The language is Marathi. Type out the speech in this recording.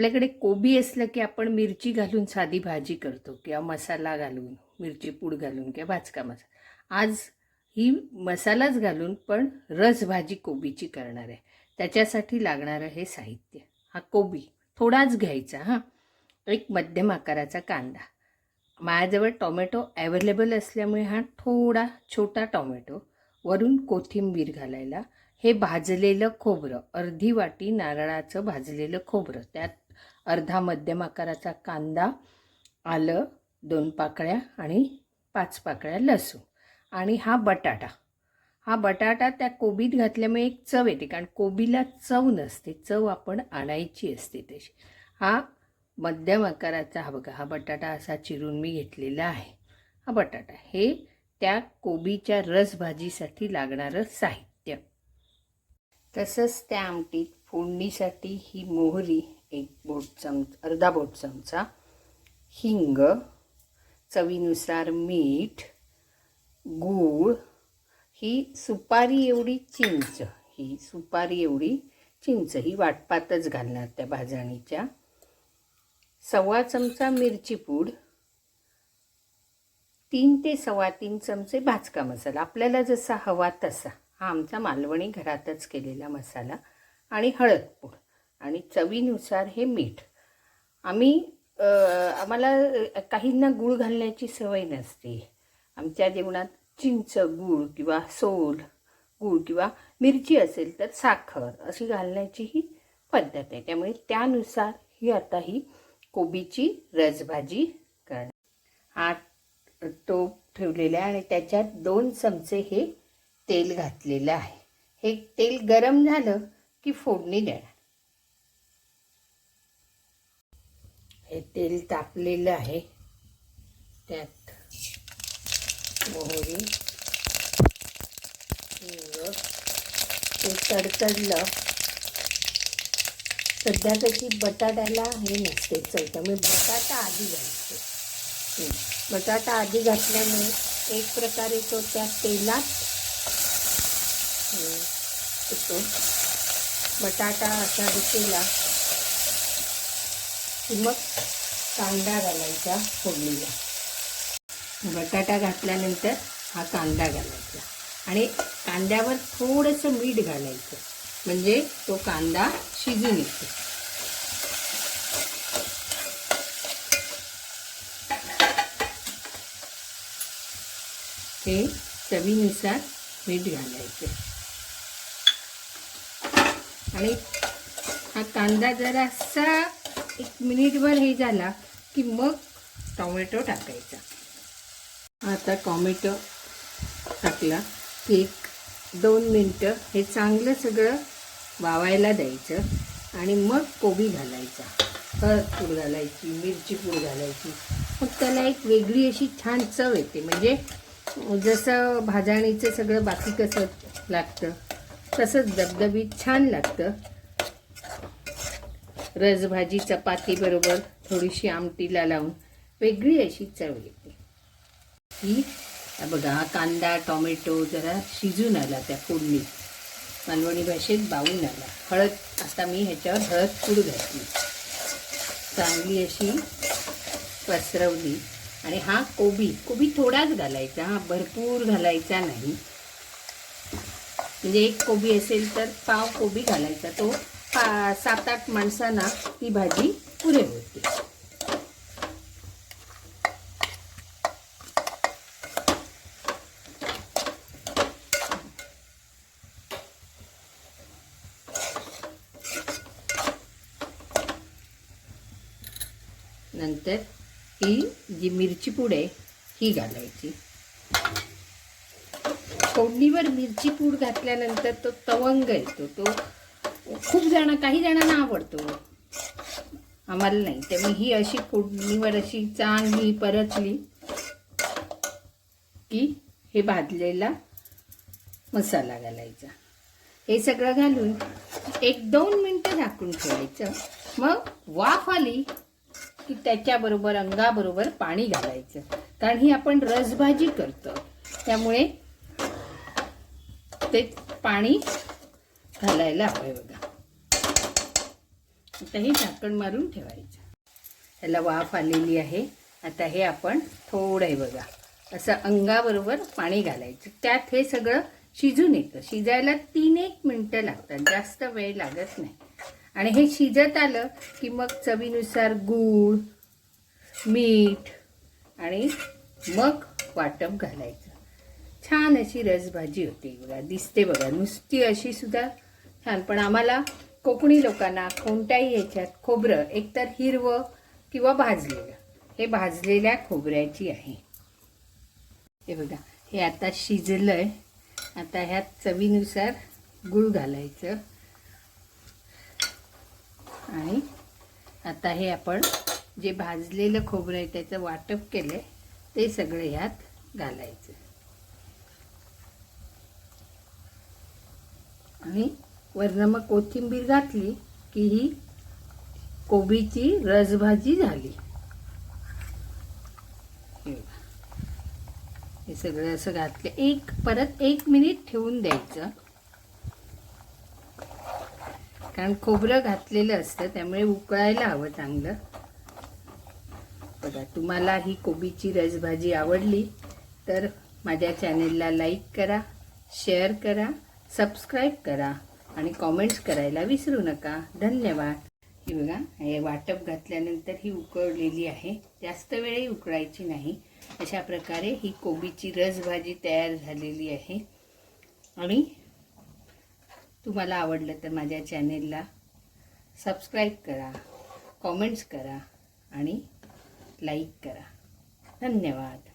आपल्याकडे कोबी असलं की आपण मिरची घालून साधी भाजी करतो किंवा मसाला घालून मिरची पूड घालून किंवा भाजका मसाला आज ही मसालाच घालून पण रस भाजी कोबीची करणार आहे. त्याच्यासाठी लागणारं हे साहित्य. हा कोबी थोडाच घ्यायचा हां. एक मध्यम आकाराचा कांदा. माझ्याजवळ टोमॅटो अवेलेबल असल्यामुळे हा थोडा छोटा टोमॅटो वरून कोथिंबीर घालायला. हे भाजलेलं खोबरं अर्धी वाटी नारळाचं भाजलेलं खोबरं त्यात अर्धा मध्यम आकाराचा कांदा आलं दोन पाकळ्या आणि पाच पाकळ्या लसूण आणि हा बटाटा. हा बटाटा त्या कोबीत घातल्यामुळे एक चव येते कारण कोबीला चव नसते चव आपण आणायची असते तशी. हा मध्यम आकाराचा हा बघा हा बटाटा असा चिरून मी घेतलेला आहे. हा बटाटा हे त्या कोबीच्या रसभाजीसाठी लागणारं साहित्य. तसंच त्या आमटीत फोडणीसाठी ही मोहरी एक बोट चमच अर्धा बोट चमचा हिंग चवीनुसार मीठ गूळ ही सुपारी एवढी चिंच ही सुपारी एवढी चिंच ही वाटपातच घालणार त्या भाजणीच्या. सव्वा चमचा मिरची पूड तीन ते सव्वा तीन चमचे भाजका मसाला. आपल्याला जसा हवा तसा. हा आमचा मालवणी घरातच केलेला मसाला आणि हळद पूड. आणि चवीनुसार हे मीठ. आम्ही आम्हाला काहींना गूळ घालण्याची सवय नसते. आमच्या जेवणात चिंच गूळ किंवा सोल गूळ किंवा मिरची असेल तर साखर अशी घालण्याची ही पद्धत आहे. त्यामुळे त्यानुसार ही आता ही कोबीची रसभाजी करणार. हा टोप ठेवलेला आहे आणि त्याच्यात दोन चमचे हे तेल घातलेलं आहे. हे तेल गरम झालं की फोडणी देणार. हे तेल तापलेलं आहे. त्यात मोहरी हिंग ते तडतडलं. सध्या कशी बटाट्याला हे नसते चव. मी बटाटा आधी घालते. बटाटा आधी घातल्यामुळे एक प्रकारे तो त्या तेलात बटाटा असा हे केला की मग कांदा घालायचा फोडणीला. बटाटा घातल्यानंतर हा कांदा घालायचा. आणि कांद्यावर थोडंसं मीठ घालायचं. म्हणजे तो कांदा शिजून येतो. हे चवीनुसार मीठ घालायचं. आणि हा कांदा जरासा एक मिनिटभर हे झाला की मग टोमॅटो टाकायचा. आता टॉमॅटो टाकला की एक दोन मिनटं हे चांगलं सगळं वावायला द्यायचं आणि मग कोबी घालायचा. हळद पूड घालायची मिरची पूड घालायची. मग त्याला एक वेगळी अशी छान चव येते. म्हणजे जसं भाजणीचं सगळं बाकी कसं लागतं तसंच दबदबीत छान लागतं. रसभाजी चपातीबरोबर थोडीशी आमटीला लावून वेगळी अशी चव येते. ही बघा कांदा टोमॅटो जरा शिजून आला त्या फोडणीत मालवणी भाषेत बावून आला. हळद आता मी ह्याच्यावर हळद पूड घातली. चांगली अशी पसरवली. आणि हा कोबी कोबी थोडाच घालायचा हा भरपूर घालायचा नाही. म्हणजे एक कोबी असेल तर पाव कोबी घालायचा तो पा सात आठ माणसांना ती भाजी पुरे होते नंतर ही जी मिरची पूड आहे ही घालायची. फोडणीवर मिरची पूड घातल्यानंतर तो तवंग येतो तो खूप जण काही जणांना आवडतो. आम्हाला नाही. त्यामुळे ही अशी फोडणीवर अशी चांगली परतली की हे भाजलेला मसाला घालायचा. हे सगळं घालून एक दोन मिनटं झाकून ठेवायचं. मग वाफ आली की त्याच्याबरोबर अंगाबरोबर पाणी घालायचं. कारण ही आपण रसभाजी करतो. त्यामुळे ते पाणी घालायला हवं बघा. आता हे झाकण मारून ठेवायचं. ह्याला वाफ आलेली आहे. आता हे आपण थोडं आहे बघा. असं अंगाबरोबर पाणी घालायचं. त्यात हे सगळं शिजून येतं. शिजायला तीन एक मिनटं लागतात. जास्त वेळ लागत नाही. आणि हे शिजत आलं की मग चवीनुसार गूळ मीठ आणि मग वाटप घालायचं. छान अशी रसभाजी होते. बघा दिसते बघा. नुसती अशी सुद्धा छान. पण आम्हाला कोकणी लोकांना कोणत्याही ह्याच्यात खोबरं एकतर हिरवं किंवा भाजलेलं. हे भाजलेल्या खोबऱ्याची आहे. हे बघा हे आता शिजलं आहे आता ह्यात चवीनुसार गूळ घालायचं. आणि आता हे आपण जे भाजलेलं खोबरं आहे त्याचं वाटप केलं आहे ते सगळं ह्यात घालायचं. आणि वरनं मग कोथिंबीर घातली की ही कोबीची रसभाजी झाली. हे सगळं असं घातलं. एक परत एक मिनिट ठेवून द्यायचं. कारण खोबरं घातलेलं असतं त्यामुळे उकळायला हवं चांगलं. बघा तुम्हाला ही कोबीची रसभाजी आवडली तर माझ्या चॅनेलला लाईक करा शेअर करा सबस्क्राईब करा. आणि कॉमेंट्स करायला विसरू नका. धन्यवाद. ही बघा हे वाटप घातल्यानंतर ही उकळलेली आहे. जास्त वेळही उकळायची नाही. अशा प्रकारे ही कोबीची रसभाजी तयार झालेली आहे. आणि तुम्हाला आवडलं तर माझ्या चॅनेलला सबस्क्राईब करा कॉमेंट्स करा आणि लाईक करा. धन्यवाद.